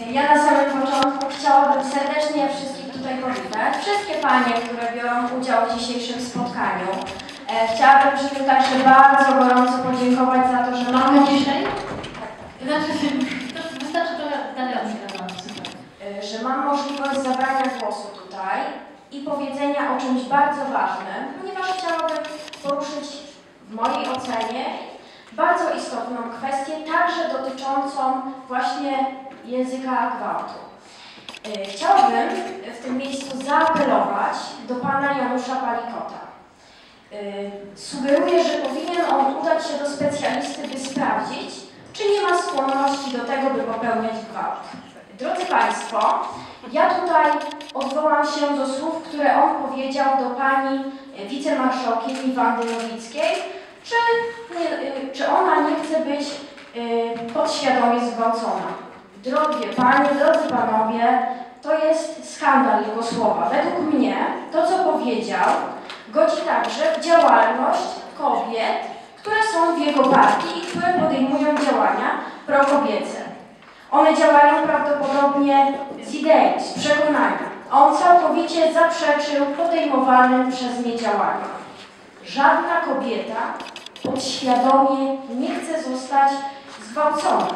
Ja na samym początku chciałabym serdecznie wszystkich tutaj powitać. Wszystkie panie, które biorą udział w dzisiejszym spotkaniu. E, Chciałabym przy tym także bardzo gorąco podziękować za to, że mamy dzisiaj? Znaczy, to wystarczy trochę dalej e, że mam możliwość zabrania głosu tutaj i powiedzenia o czymś bardzo ważnym, ponieważ chciałabym poruszyć w mojej ocenie bardzo istotną kwestię, także dotyczącą właśnie języka gwałtu. E, Chciałabym w tym miejscu zaapelować do pana Janusza Palikota. E, Sugeruję, że powinien on udać się do specjalisty, by sprawdzić, czy nie ma skłonności do tego, by popełniać gwałt. Drodzy Państwo, ja tutaj odwołam się do słów, które on powiedział do pani wicemarszałkini Wandy Nowickiej, czy chce być e, podświadomie zgwałcona. Drogie Panie, drodzy Panowie, to jest skandal jego słowa. Według mnie to, co powiedział, godzi także w działalność kobiet, które są w jego partii i które podejmują działania prokobiece. One działają prawdopodobnie z idei, z przekonania. On całkowicie zaprzeczył podejmowanym przez nie działaniom. Żadna kobieta podświadomie nie chce zostać zgwałcona.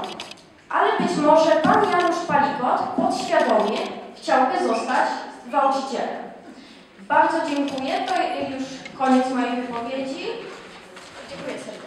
Ale być może pan Janusz Palikot podświadomie chciałby zostać gwałcicielem. Bardzo dziękuję. To już koniec mojej wypowiedzi. Dziękuję serdecznie.